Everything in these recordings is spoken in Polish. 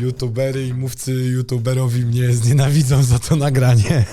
YouTubery i mówcy YouTuberowi mnie znienawidzą za to nagranie.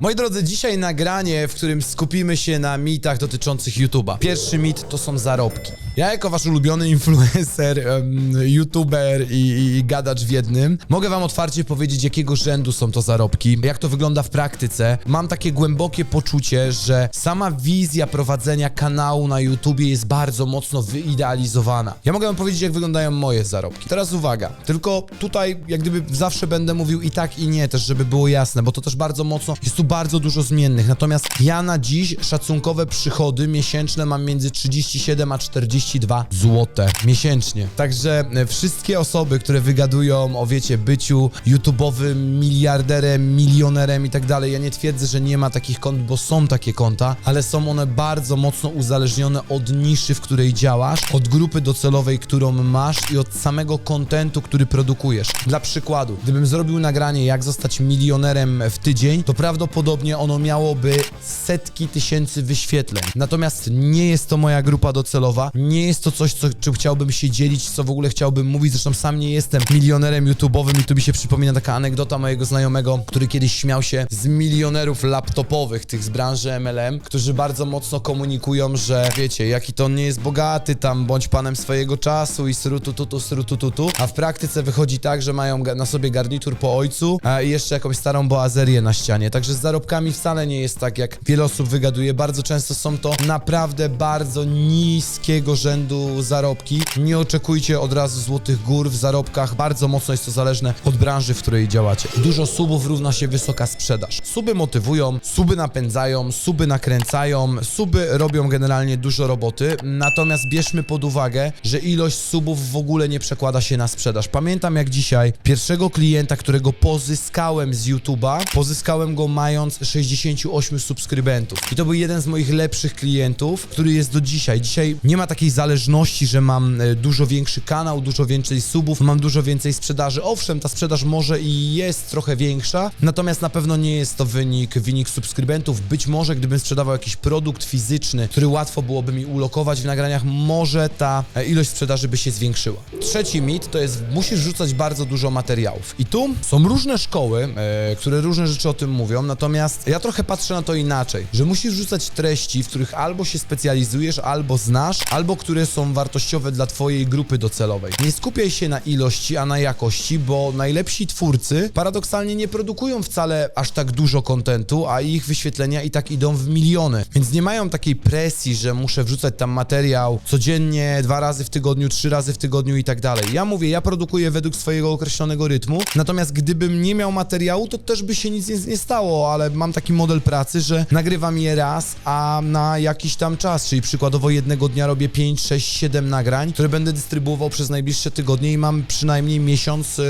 Moi drodzy, dzisiaj nagranie, w którym skupimy się na mitach dotyczących YouTube'a. Pierwszy mit to są zarobki. Ja jako wasz ulubiony influencer, YouTuber i, i, i gadacz w jednym, mogę wam otwarcie powiedzieć, jakiego rzędu są to zarobki, jak to wygląda w praktyce. Mam takie głębokie poczucie, że sama wizja prowadzenia kanału na YouTubie jest bardzo mocno wyidealizowana. Ja mogę wam powiedzieć, jak wyglądają moje zarobki. Teraz uwaga, tylko tutaj jak gdyby zawsze będę mówił i tak i nie też, żeby było jasne, bo to też bardzo mocno, jest tu bardzo dużo zmiennych. Natomiast ja na dziś szacunkowe przychody miesięczne mam między 37 a 42 złote miesięcznie. Także e, wszystkie osoby, które wygadują o wiecie, byciu YouTube'owym miliarderem, milionerem i tak dalej, ja nie twierdzę, że nie ma takich kont, bo są takie konta, ale są one bardzo mocno uzależnione od niszy, w której działasz, od grupy docelowej, którą masz i od samego kontentu, który produkujesz. Dla przykładu, gdybym zrobił nagranie jak zostać milionerem w tydzień, to prawdopodobnie ono miałoby setki tysięcy wyświetleń. Natomiast nie jest to moja grupa docelowa, nie jest to coś, co, czym chciałbym się dzielić, co w ogóle chciałbym mówić, zresztą sam nie jestem milionerem YouTube'owym. I tu mi się przypomina taka anegdota mojego znajomego, który kiedyś śmiał się z milionerów laptopowych, tych z branży MLM, którzy bardzo mocno komunikują, że wiecie, jaki to on nie jest bogaty, tam bądź panem swojego czasu i srutututu, srutututu, a w praktyce wychodzi tak, że mają na sobie garnitur po ojcu i jeszcze jakąś starą boazerię na ścianie, także z zarobkami wcale nie jest tak, jak wiele osób wygaduje, bardzo często są to naprawdę bardzo niskiego rzędu zarobki, nie oczekujcie od razu złotych gór w zarobkach, bardzo mocno jest to zależne od branży, w której działacie. Dużo subów równa się wysoka sprzedaż. Suby motywują, suby napędzają, suby nakręcają, suby robią generalnie dużo roboty, natomiast bierzmy pod uwagę, że ilość subów w ogóle nie przekłada się na sprzedaż. Pamiętam jak dzisiaj pierwszego klienta, którego pozyskałem z YouTube'a, pozyskałem go mając 68 subskrybentów. I to był jeden z moich lepszych klientów, który jest do dzisiaj. Dzisiaj nie ma takiej zależności, że mam e, dużo większy kanał, dużo więcej subów, mam dużo więcej sprzedaży. Owszem, ta sprzedaż może i jest trochę większa, natomiast na pewno nie jest to wynik, wynik subskrybentów. Być może gdybym sprzedawał jakiś produkt fizyczny, który łatwo byłoby mi ulokować w nagraniach, może ta e, ilość sprzedaży by się zwiększyła. Trzeci mit to jest, musisz rzucać bardzo dużo materiałów. I tu są różne szkoły, e, które różne rzeczy o tym mówią, natomiast ja trochę patrzę na to inaczej, że musisz rzucać treści, w których albo się specjalizujesz, albo znasz, albo które są wartościowe dla twojej grupy docelowej. Nie skupiaj się na ilości, a na jakości, bo najlepsi twórcy paradoksalnie nie produkują wcale aż tak dużo kontentu, a ich wyświetlenia i tak idą w miliony. Więc nie mają takiej presji, że muszę wrzucać tam materiał codziennie, dwa razy w tygodniu, trzy razy w tygodniu i tak dalej. Ja mówię, ja produkuję według swojego określonego rytmu, natomiast gdybym nie miał materiału, to też by się nic nie, nie stało, ale mam taki model pracy, że nagrywam je raz, a na jakiś tam czas, czyli przykładowo jednego dnia robię 5, 6, 7 nagrań, które będę dystrybuował przez najbliższe tygodnie i mam przynajmniej miesiąc yy,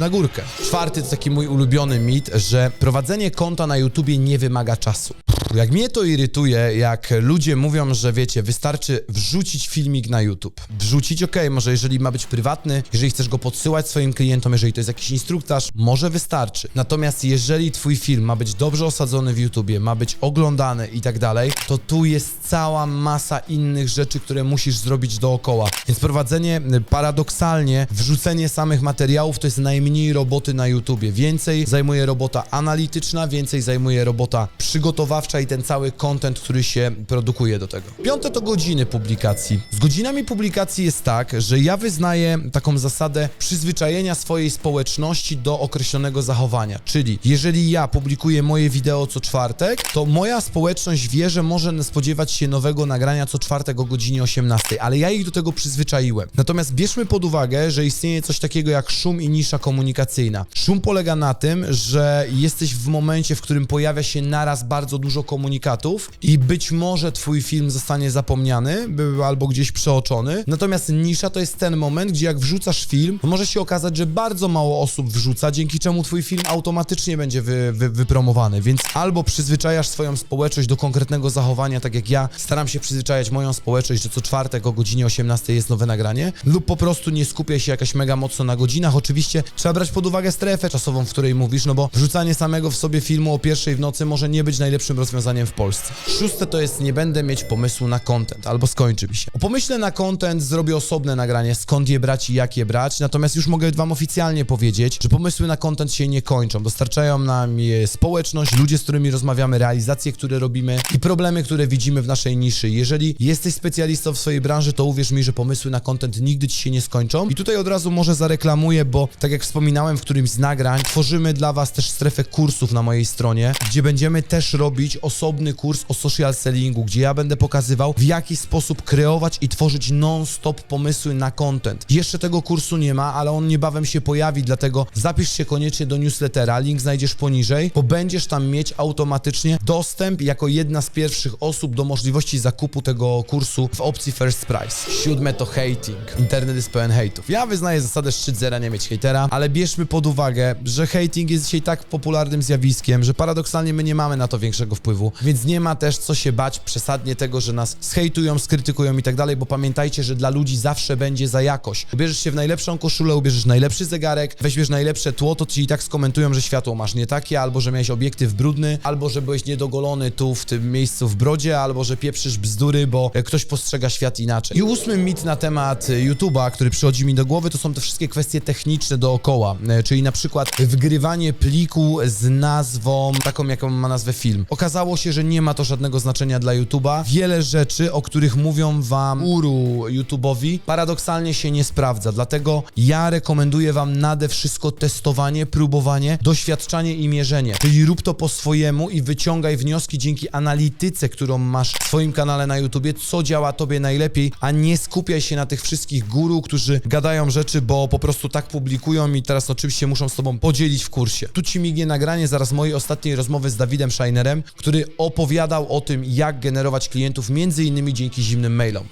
na górkę. Czwarty to taki mój ulubiony mit, że prowadzenie konta na YouTubie nie wymaga czasu. Jak mnie to irytuje, jak ludzie mówią, że wiecie, wystarczy wrzucić filmik na YouTube. Wrzucić, okej, może jeżeli ma być prywatny, jeżeli chcesz go podsyłać swoim klientom, jeżeli to jest jakiś instruktaż, może wystarczy. Natomiast jeżeli twój film ma być dobrze osadzony w YouTubie, ma być oglądany i tak dalej, to tu jest cała masa innych rzeczy, które musisz zrobić dookoła. Więc prowadzenie y, paradoksalnie, wrzucenie samych materiałów to jest najmniej roboty na YouTubie. Więcej zajmuje robota analityczna, więcej zajmuje robota przygotowawcza i ten cały content, który się produkuje do tego. Piąte to godziny publikacji. Z godzinami publikacji jest tak, że ja wyznaję taką zasadę przyzwyczajenia swojej społeczności do określonego zachowania. Czyli jeżeli ja publikuję moje wideo co czwartek, to moja społeczność wie, że może spodziewać się nowego nagrania co czwartek o godzinie 18, ale ja ich do tego przyzwyczaiłem. Natomiast bierzmy pod uwagę, że istnieje coś takiego jak szum i nisza komunikacyjna. Szum polega na tym, że jesteś w momencie, w którym pojawia się naraz bardzo dużo komunikatów i być może twój film zostanie zapomniany albo gdzieś przeoczony. Natomiast nisza to jest ten moment, gdzie jak wrzucasz film, może się okazać, że bardzo mało osób wrzuca, dzięki czemu twój film automatycznie będzie wy, wy, wypromowany. Więc albo przyzwyczajasz swoją społeczność do konkretnego zachowania, tak jak ja staram się przyzwyczajać moją społeczność, że co czwartek o godzinie 18 jest nowe nagranie, lub po prostu nie skupiaj się jakaś mega mocno na godzinach. Oczywiście trzeba brać pod uwagę strefę czasową, w której mówisz, no bo wrzucanie samego w sobie filmu o pierwszej w nocy może nie być najlepszym rozwiązaniem w Polsce. Szóste to jest nie będę mieć pomysłu na content, albo skończy mi się. O pomyśle na content zrobię osobne nagranie, skąd je brać i jak je brać, natomiast już mogę wam oficjalnie powiedzieć, że pomysły na content się nie kończą. Dostarczają nam je społeczność, ludzie, z którymi rozmawiamy, realizacje, które robimy i problemy, które widzimy w naszej niszy. Jeżeli jesteś specjalistą w swojej branży, to uwierz mi, że pomysły na content nigdy ci się nie skończą. I tutaj od razu może zareklamuję, bo tak jak wspominałem w którymś z nagrań, tworzymy dla was też strefę kursów na mojej stronie, gdzie będziemy też robić osobny kurs o social sellingu, gdzie ja będę pokazywał w jaki sposób kreować i tworzyć non-stop pomysły na content. Jeszcze tego kursu nie ma, ale on niebawem się pojawi, dlatego zapisz się koniecznie do newslettera, link znajdziesz poniżej, bo będziesz tam mieć automatycznie dostęp jako jedna z pierwszych osób do możliwości zakupu tego kursu w opcji First Price. Siódme to hating. Internet jest pełen hejtów. Ja wyznaję zasadę szczyt zera, nie mieć hejtera, ale bierzmy pod uwagę, że hating jest dzisiaj tak popularnym zjawiskiem, że paradoksalnie my nie mamy na to większego wpływu, więc nie ma też co się bać przesadnie tego, że nas zhejtują, skrytykują i tak dalej, bo pamiętajcie, że dla ludzi zawsze będzie za jakość. Ubierzesz się w najlepszą koszulę, ubierzesz najlepszy zegarek, weźmiesz najlepsze tło, to ci i tak skomentują, że światło masz nie takie, albo że miałeś obiektyw brudny, albo że byłeś niedogolony tu w tym miejscu w brodzie, albo że pieprzysz bzdury, bo ktoś postrzega świat inaczej. I ósmy mit na temat e, YouTube'a, który przychodzi mi do głowy, to są te wszystkie kwestie techniczne dookoła, e, czyli na przykład wgrywanie pliku z nazwą taką, jaką ma nazwę film. Okazało się, że nie ma to żadnego znaczenia dla YouTube'a. Wiele rzeczy, o których mówią wam uru YouTube'owi, paradoksalnie się nie sprawdza, dlatego ja rekomenduję wam nade wszystko testowanie, próbowanie, doświadczanie i mierzenie. Czyli rób to po swojemu i wyciągaj wnioski dzięki analityce, którą masz w swoim kanale na YouTubie, co działa tobie najlepiej, a nie skupiaj się na tych wszystkich guru, którzy gadają rzeczy, bo po prostu tak publikują i teraz oczywiście muszą z tobą podzielić w kursie. Tu ci mignie nagranie zaraz mojej ostatniej rozmowy z Dawidem Scheinerem, który opowiadał o tym, jak generować klientów między innymi dzięki zimnym mailom.